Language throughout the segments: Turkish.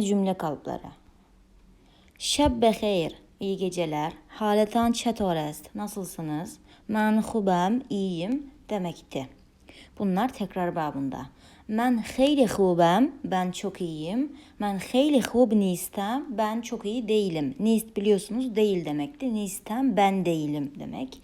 Cümle kalıpları. Şeb beheyr, iyi geceler. Haletan çetor est, nasılsınız? Ben hubem, iyiyim demekti. Bunlar tekrar babında. Ben xeyli hubem, ben çok iyiyim. Ben xeyli hub nistem, ben çok iyi değilim. Nist biliyorsunuz değil demekti. Nistem ben değilim demek.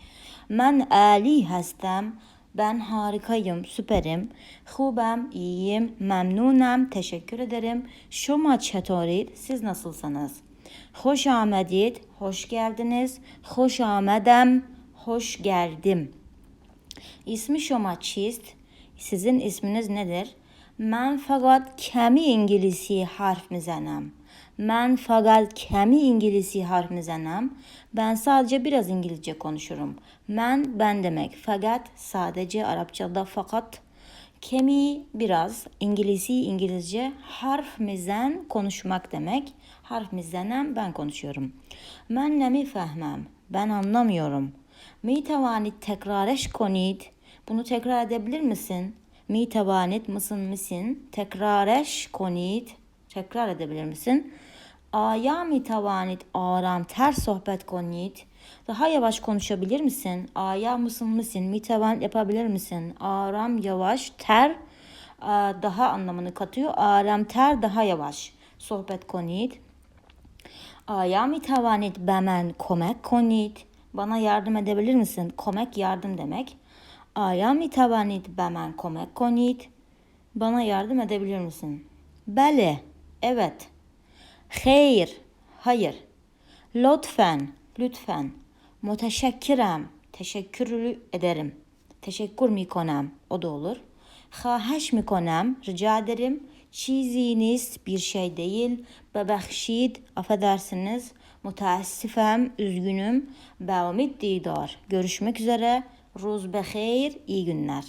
Ben ali hastem, ben harikayım, süperim. Hubem, iyiyim, memnunum, teşekkür ederim. Şoma çetorid, siz nasılsınız? Hoş amedid, hoş geldiniz. Hoş amedem, hoş geldim. İsmi şoma çist. Sizin isminiz nedir? Ben fakat kemi İngilizce harf mizenem. Ben fakat kemi İngilizce harf mizenem. Ben sadece biraz İngilizce konuşurum. Ben ben demek. Fakat sadece Arapçada fakat kemi biraz İngilizce İngilizce harf mizen konuşmak demek. Harf mizenem ben konuşuyorum. Ben nemi fehmem. Ben anlamıyorum. Mi tavanit tekrareş konid. Bunu tekrar edebilir misin? Mi tavanit mısın misin? Tekrareş konid. Tekrar edebilir misin? Aya mi tavanit aram ter sohbet konid. Daha yavaş konuşabilir misin? Aya mısın misin? Mi tavanit yapabilir misin? Aram yavaş ter aa, daha anlamını katıyor. Aram ter daha yavaş. Sohbet konid. Aya mi tavanit bemen komek konid. Bana yardım edebilir misin? Komek yardım demek. Aya mi tavanit bemen komek konid. Bana yardım edebilir misin? Bele. Evet. Hayır. Hayır. Lütfen. Lütfen. Müteşekkirem. Teşekkür ederim. Teşekkür mi konam. O da olur. Xahiş mi konam. Rica ederim. Çiziniz bir şey değil. Bebekşid. Affedersiniz. Müteessifem. Üzgünüm. Be umid didar. Görüşmek üzere. Ruz. İyi günler.